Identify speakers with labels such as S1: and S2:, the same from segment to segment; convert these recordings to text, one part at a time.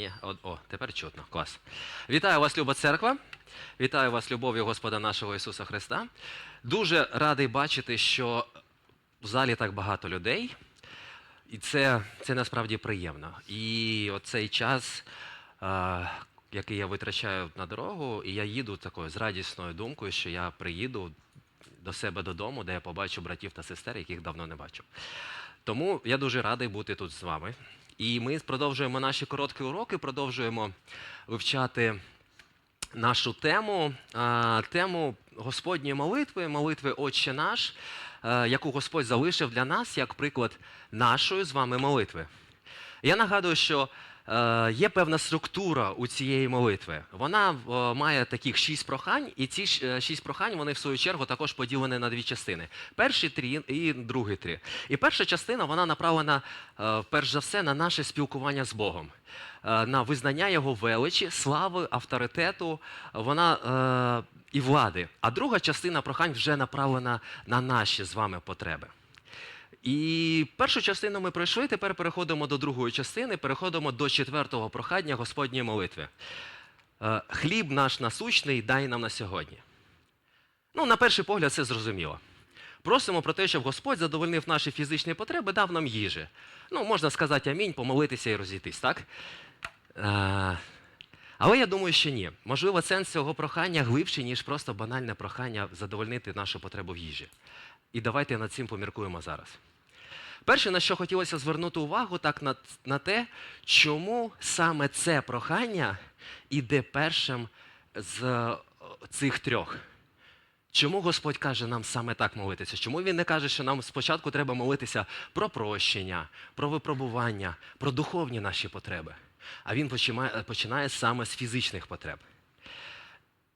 S1: Ні, о, о, тепер чутно. Клас. Вітаю вас, Люба Церква. Вітаю вас, любов'ю Господа нашого Ісуса Христа. Дуже радий бачити, що в залі так багато людей. І це, це насправді приємно. І оцей час, а, який я витрачаю на дорогу, і я їду такою з радісною думкою, що я приїду до себе додому, де я побачу братів та сестер, яких давно не бачив. Тому я дуже радий бути тут з вами. І ми продовжуємо наші короткі уроки, продовжуємо вивчати нашу тему, тему Господньої молитви, молитви Отче наш, яку Господь залишив для нас як приклад нашої з вами молитви. Я нагадую, що є певна структура у цієї молитви. Вона е, має таких шість прохань, і ці е, шість прохань вони в свою чергу також поділені на дві частини: перші три і другі три. І перша частина вона направлена е, перш за все на наше спілкування з Богом, е, на визнання Його величі, слави, авторитету, вона е, і влади. А друга частина прохань вже направлена на наші з вами потреби. І першу частину ми пройшли, тепер переходимо до другої частини, переходимо до четвертого прохання Господньої молитви. Е, Хліб наш насущний дай нам на сьогодні. Ну, на перший погляд, це зрозуміло. Просимо про те, щоб Господь задовольнив наші фізичні потреби, дав нам їжі. Ну, можна сказати амінь, помолитися і розійтись, так? Е, але я думаю, що ні. Можливо, сенс цього прохання глибший, ніж просто банальне прохання задовольнити нашу потребу в їжі. І давайте над цим поміркуємо зараз. Перше, на що хотілося звернути увагу, так на, на те, чому саме це прохання іде першим з е, цих трьох. Чому Господь каже нам саме так молитися? Чому Він не каже, що нам спочатку треба молитися про прощення, про випробування, про духовні наші потреби? А він починає, починає саме з фізичних потреб.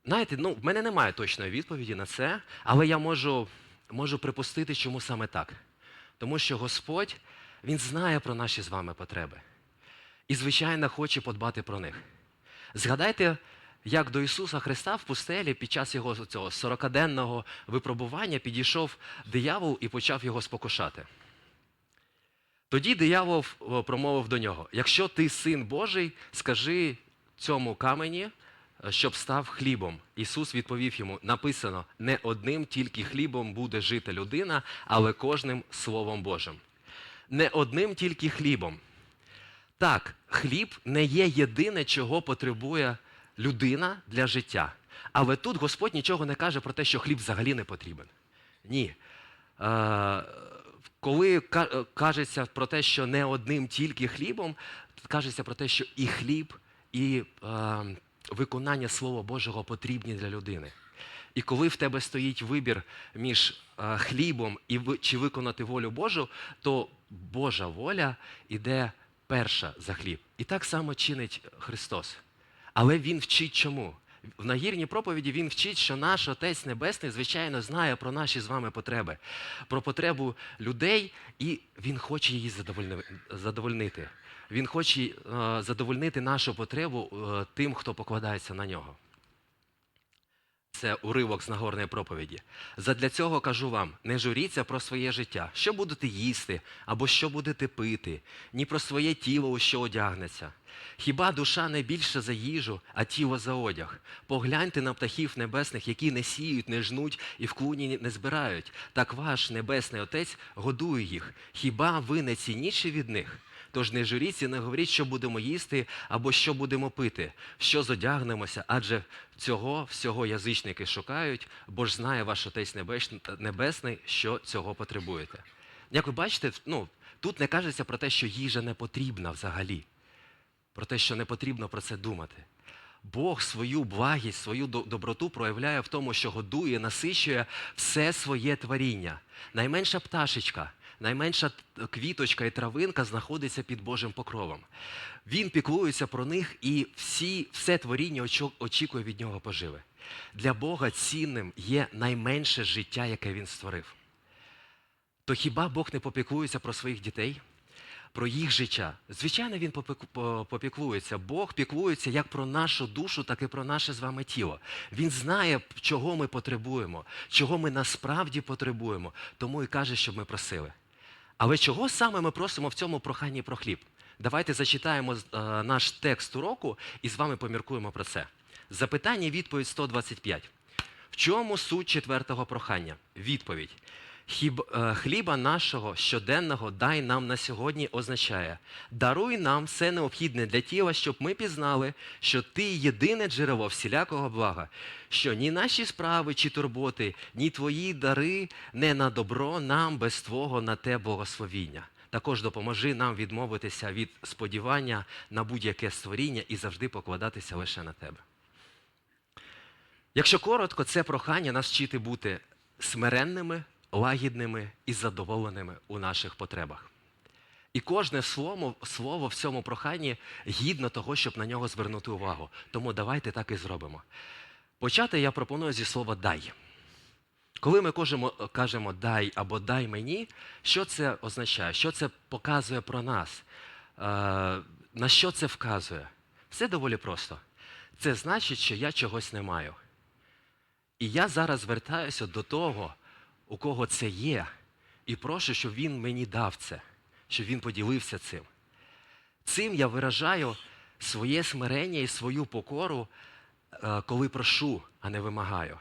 S1: Знаєте, ну, в мене немає точної відповіді на це, але я можу, можу припустити, чому саме так. Тому що Господь, Він знає про наші з вами потреби. І, звичайно, хоче подбати про них. Згадайте, як до Ісуса Христа в пустелі під час його цього 40-денного випробування підійшов диявол і почав його спокушати. Тоді диявол промовив до нього: якщо ти син Божий, скажи цьому камені, е, щоб став хлібом. Ісус відповів йому: написано: не одним тільки хлібом буде жити людина, але кожним Словом Божим. Не одним тільки хлібом. Так, хліб не є єдине, чого потребує людина для життя. Але тут Господь нічого не каже про те, що хліб взагалі не потрібен. Ні. Е, коли е, кажеться про те, що не одним тільки хлібом, кажеться про те, що і хліб, і е, виконання Слова Божого потрібні для людини. І коли в тебе стоїть вибір між е, хлібом і чи виконати волю Божу, то Божа воля іде перша за хліб. І так само чинить Христос. Але Він вчить чому? В нагірній проповіді він вчить, що наш Отець Небесний, звичайно, знає про наші з вами потреби, про потребу людей, і Він хоче її задовольнити. Він хоче е, задовольнити нашу потребу е, тим, хто покладається на нього. Це уривок з Нагорної проповіді. Задля цього кажу вам: не журіться про своє життя, що будете їсти або що будете пити, ні про своє тіло, у що одягнеться. Хіба душа не більше за їжу, а тіло за одяг? Погляньте на птахів небесних, які не сіють, не жнуть і в клуні не збирають. Так ваш небесний Отець годує їх. Хіба ви не цінніші від них? Тож не журіться, не говоріть, що будемо їсти або що будемо пити, що зодягнемося, адже цього всього язичники шукають, бо ж знає ваш Отець Небесний, що цього потребуєте. Як ви бачите, ну, тут не кажеться про те, що їжа не потрібна взагалі, про те, що не потрібно про це думати. Бог свою благість, свою доброту проявляє в тому, що годує, насичує все своє творіння. Найменша пташечка, найменша квіточка і травинка знаходиться під Божим покровом. Він піклується про них і всі, все творіння очікує від нього поживи. Для Бога цінним є найменше життя, яке він створив. То хіба Бог не попіклується про своїх дітей? Про їх життя. Звичайно, він попіклується. Бог піклується як про нашу душу, так і про наше з вами тіло. Він знає, чого ми потребуємо, чого ми насправді потребуємо, тому і каже, щоб ми просили. Але чого саме ми просимо в цьому проханні про хліб? Давайте зачитаємо е, наш текст уроку і з вами поміркуємо про це. Запитання, відповідь 125. В чому суть четвертого прохання? Відповідь. Хіб, е, хліба нашого щоденного дай нам на сьогодні означає даруй нам все необхідне для тіла, щоб ми пізнали, що ти єдине джерело всілякого блага, що ні наші справи чи турботи, ні твої дари не на добро нам без твого на те благословіння. Також допоможи нам відмовитися від сподівання на будь-яке створіння і завжди покладатися лише на тебе. Якщо коротко, це прохання нас вчити бути смиренними, лагідними і задоволеними у наших потребах. І кожне слово, слово в цьому проханні гідно того, щоб на нього звернути увагу. Тому давайте так і зробимо. Почати я пропоную зі слова дай. Коли ми кажемо, дай або дай мені, що це означає? Що це показує про нас? Е, на що це вказує? Все доволі просто. Це значить, що я чогось не маю. І я зараз звертаюся до того, у кого це є, і прошу, щоб він мені дав це, щоб він поділився цим. Цим я виражаю своє смирення і свою покору, е, коли прошу, а не вимагаю.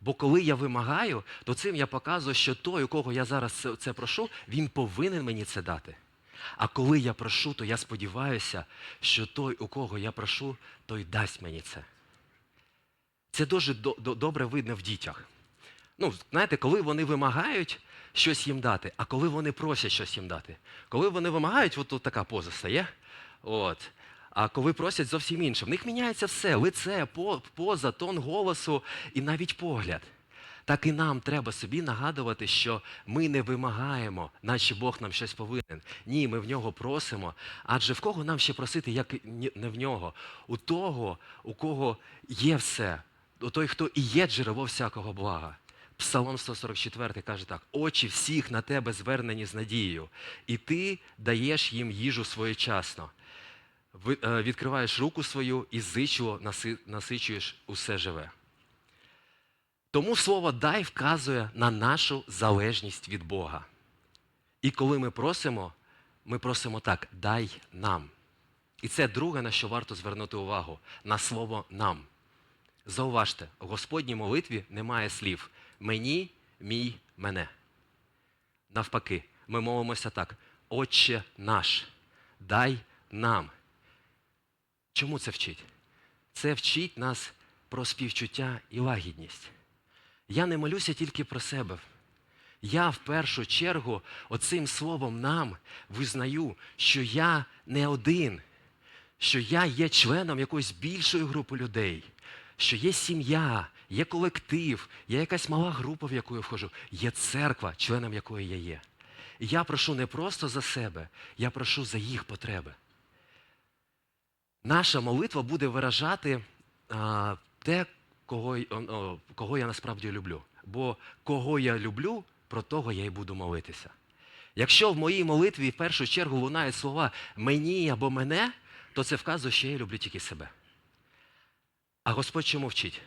S1: Бо коли я вимагаю, то цим я показую, що той, у кого я зараз це, прошу, він повинен мені це дати. А коли я прошу, то я сподіваюся, що той, у кого я прошу, той дасть мені це. Це дуже до- до- добре видно в дітях. Ну, знаєте, коли вони вимагають щось їм дати, а коли вони просять щось їм дати. Коли вони вимагають, от тут така поза стає. От. А коли просять зовсім інше, в них міняється все: лице, поза, тон голосу і навіть погляд. Так і нам треба собі нагадувати, що ми не вимагаємо, наче Бог нам щось повинен. Ні, ми в нього просимо. Адже в кого нам ще просити, як не в нього? У того, у кого є все, у той, хто і є джерело всякого блага. Псалом 144 каже так: очі всіх на тебе звернені з надією, і ти даєш їм їжу своєчасно. Е, Відкриваєш руку свою і наси- насичуєш усе живе. Тому слово дай вказує на нашу залежність від Бога. І коли ми просимо, ми просимо так: дай нам. І це друге, на що варто звернути увагу на слово нам. Зауважте, в Господній молитві немає слів мені, мій, мене. Навпаки, ми молимося так: Отче наш, дай нам. Чому це вчить? Це вчить нас про співчуття і лагідність. Я не молюся тільки про себе. Я в першу чергу оцим словом нам визнаю, що я не один, що я є членом якоїсь більшої групи людей, що є сім'я, є колектив, є якась мала група, в яку я вхожу, є церква, членом якої я є. І я прошу не просто за себе, я прошу за їх потреби. Наша молитва буде виражати а, те, кого, о, кого я насправді люблю. Бо кого я люблю, про того я й буду молитися. Якщо в моїй молитві в першу чергу лунають слова мені або мене, то це вказує, що я люблю тільки себе. А Господь чому вчить?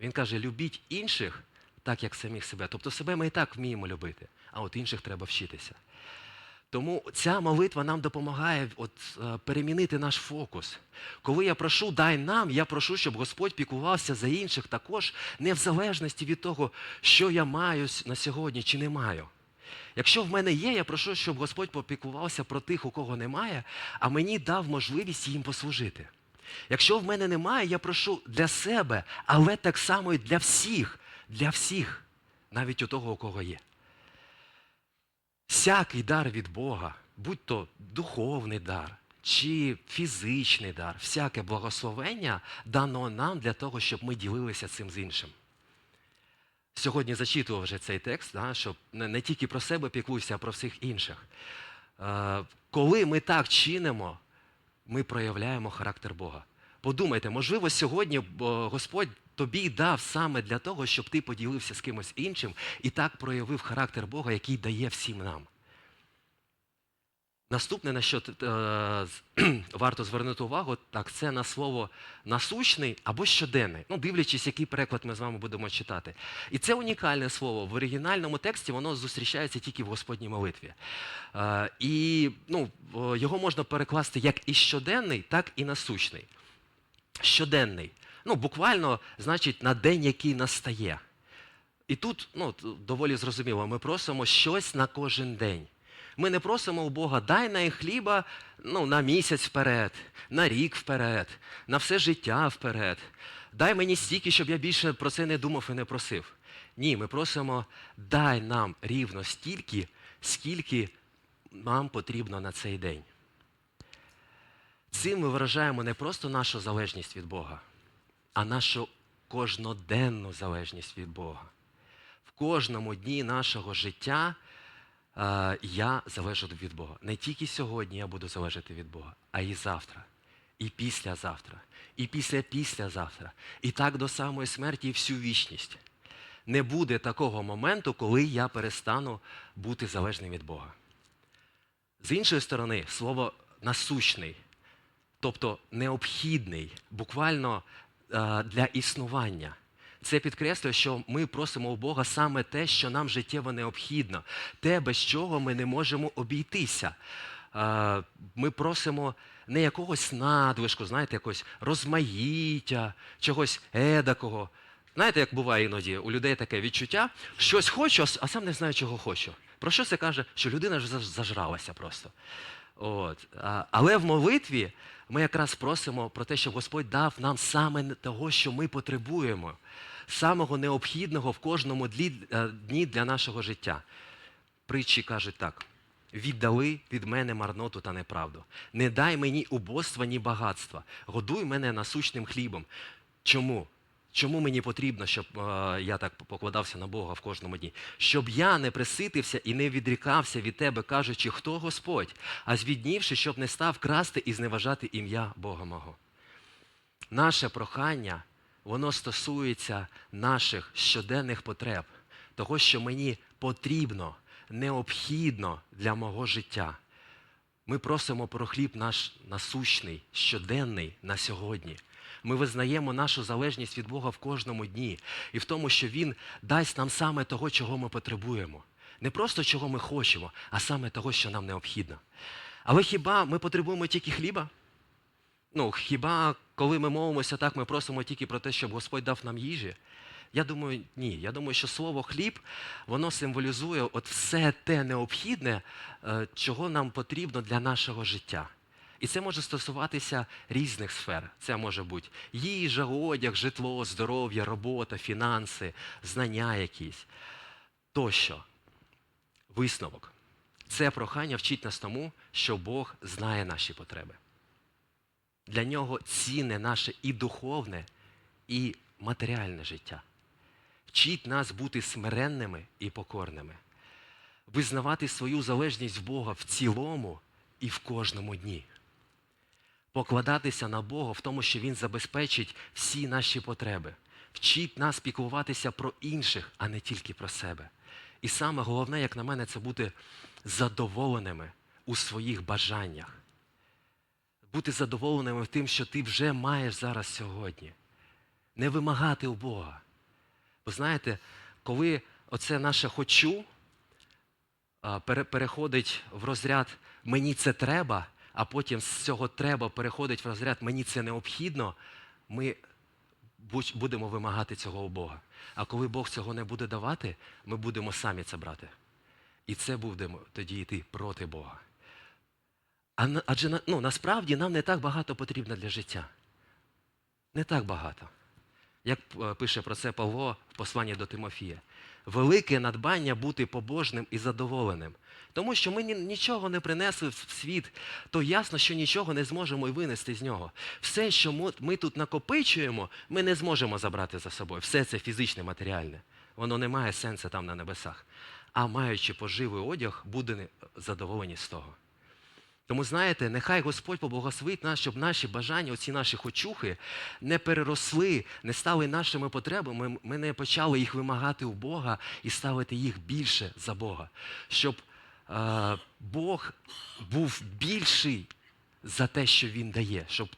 S1: Він каже: любіть інших так, як самих себе. Тобто себе ми і так вміємо любити, а от інших треба вчитися. Тому ця молитва нам допомагає от, е, перемінити наш фокус. Коли я прошу, дай нам, я прошу, щоб Господь піклувався за інших також, не в залежності від того, що я маю на сьогодні чи не маю. Якщо в мене є, я прошу, щоб Господь попіклувався про тих, у кого немає, а мені дав можливість їм послужити. Якщо в мене немає, я прошу для себе, але так само і для всіх, для всіх, навіть у того, у кого є. Всякий дар від Бога, будь то духовний дар чи фізичний дар, всяке благословення дано нам для того, щоб ми ділилися цим з іншим. Сьогодні зачитував вже цей текст, да, щоб не, тільки про себе піклуйся, а про всіх інших. Е, коли ми так чинимо, ми проявляємо характер Бога. Подумайте, можливо, сьогодні Господь тобі дав саме для того, щоб ти поділився з кимось іншим і так проявив характер Бога, який дає всім нам. Наступне, на що е, варто звернути увагу, так це на слово насущний або щоденний. Ну, дивлячись, який переклад ми з вами будемо читати. І це унікальне слово. В оригінальному тексті воно зустрічається тільки в Господній молитві. Е, і ну, його можна перекласти як і щоденний, так і насущний. Щоденний. Ну, буквально, значить, на день, який настає. І тут ну, доволі зрозуміло, ми просимо щось на кожен день. Ми не просимо у Бога, дай нам хліба ну, на місяць вперед, на рік вперед, на все життя вперед. Дай мені стільки, щоб я більше про це не думав і не просив. Ні, ми просимо, дай нам рівно стільки, скільки нам потрібно на цей день. Цим ми виражаємо не просто нашу залежність від Бога, а нашу кожноденну залежність від Бога. В кожному дні нашого життя я залежу від Бога. Не тільки сьогодні я буду залежати від Бога, а і завтра, і післязавтра, і після післязавтра, і так до самої смерті і всю вічність. Не буде такого моменту, коли я перестану бути залежним від Бога. З іншої сторони, слово насущний, тобто необхідний, буквально е, для існування. Це підкреслює, що ми просимо у Бога саме те, що нам життєво необхідно, те, без чого ми не можемо обійтися. Ми просимо не якогось надвишку, знаєте, якогось розмаїття, чогось едакого. Знаєте, як буває іноді у людей таке відчуття, щось хочу, а сам не знаю, чого хочу. Про що це каже? Що людина ж зажралася просто. От. Але в молитві ми якраз просимо про те, щоб Господь дав нам саме того, що ми потребуємо, самого необхідного в кожному е, дні для нашого життя. Притчі кажуть так: віддали від мене марноту та неправду. Не дай мені убоства, ні багатства. Годуй мене насущним хлібом. Чому? Чому мені потрібно, щоб е, я так покладався на Бога в кожному дні? Щоб я не приситився і не відрікався від тебе, кажучи, хто Господь, а звіднівши, щоб не став красти і зневажати ім'я Бога мого. Наше прохання, воно стосується наших щоденних потреб, того, що мені потрібно, необхідно для мого життя. Ми просимо про хліб наш насущний, щоденний на сьогодні. Ми визнаємо нашу залежність від Бога в кожному дні і в тому, що Він дасть нам саме того, чого ми потребуємо. Не просто чого ми хочемо, а саме того, що нам необхідно. Але хіба ми потребуємо тільки хліба? Ну, хіба коли ми молимося так, ми просимо тільки про те, щоб Господь дав нам їжі? Я думаю, ні. Я думаю, що слово хліб воно символізує от все те необхідне, е, чого нам потрібно для нашого життя. І це може стосуватися різних сфер. Це може бути їжа, одяг, житло, здоров'я, робота, фінанси, знання якісь тощо. Висновок. Це прохання вчить нас тому, що Бог знає наші потреби. Для нього цінне наше і духовне, і матеріальне життя. Вчить нас бути смиренними і покорними, визнавати свою залежність в Бога в цілому і в кожному дні, покладатися на Бога в тому, що Він забезпечить всі наші потреби, вчить нас піклуватися про інших, а не тільки про себе. І саме головне, як на мене, це бути задоволеними у своїх бажаннях бути задоволеними тим, що ти вже маєш зараз сьогодні. Не вимагати у Бога. Ви знаєте, коли оце наше хочу переходить в розряд мені це треба, а потім з цього треба переходить в розряд мені це необхідно, ми будемо вимагати цього у Бога. А коли Бог цього не буде давати, ми будемо самі це брати. І це будемо тоді йти проти Бога. Адже ну, насправді нам не так багато потрібно для життя. Не так багато. Як е, пише про це Павло в посланні до Тимофія. Велике надбання бути побожним і задоволеним. Тому що ми нічого не принесли в світ, то ясно, що нічого не зможемо й винести з нього. Все, що ми тут накопичуємо, ми не зможемо забрати за собою. Все це фізичне, матеріальне. Воно не має сенсу там на небесах. А маючи поживий одяг, буде задоволені з того. Тому знаєте, нехай Господь поблагословить нас, щоб наші бажання, оці наші хочухи, не переросли, не стали нашими потребами. Ми не почали їх вимагати у Бога і ставити їх більше за Бога. Щоб е, Бог був більший за те, що Він дає, щоб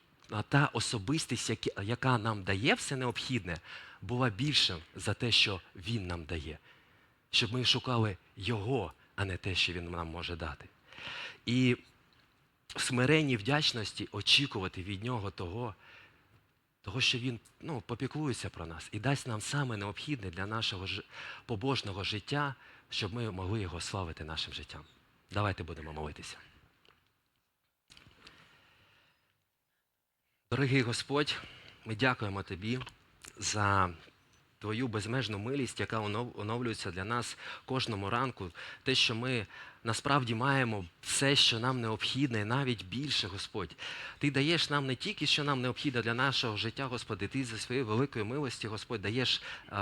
S1: та особистість, яка нам дає все необхідне, була більшим за те, що Він нам дає. Щоб ми шукали Його, а не те, що Він нам може дати. І в смиренній вдячності очікувати від Нього того, того, що Він ну, попіклується про нас і дасть нам саме необхідне для нашого ж- побожного життя, щоб ми могли його славити нашим життям. Давайте будемо молитися. Дорогий Господь, ми дякуємо Тобі за Твою безмежну милість, яка оновлюється для нас кожному ранку. Те, що ми насправді маємо все, що нам необхідне, навіть більше, Господь. Ти даєш нам не тільки, що нам необхідно для нашого життя, Господи, Ти за своєю великою милості, Господь, даєш е,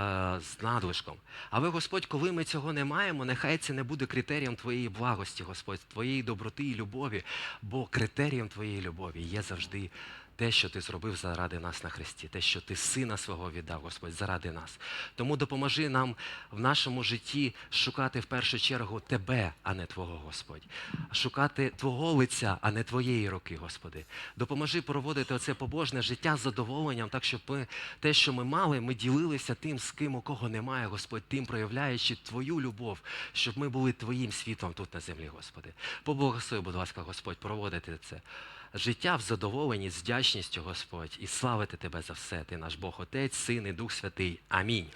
S1: з надлишком. Але, Господь, коли ми цього не маємо, нехай це не буде критерієм Твоєї благості, Господь, Твоєї доброти і любові, бо критерієм Твоєї любові є завжди те, що ти зробив заради нас на Христі, те, що ти сина свого віддав, Господь, заради нас. Тому допоможи нам в нашому житті шукати в першу чергу тебе, а не Твого, Господь. Шукати Твого лиця, а не Твоєї руки, Господи. Допоможи проводити оце побожне життя з задоволенням, так щоб ми те, що ми мали, ми ділилися тим, з ким у кого немає, Господь, тим проявляючи Твою любов, щоб ми були Твоїм світлом тут на землі, Господи. Поблагослови, будь ласка, Господь, проводити це життя в задоволенні з вдячністю, Господь, і славити Тебе за все. Ти наш Бог Отець, Син і Дух Святий. Амінь.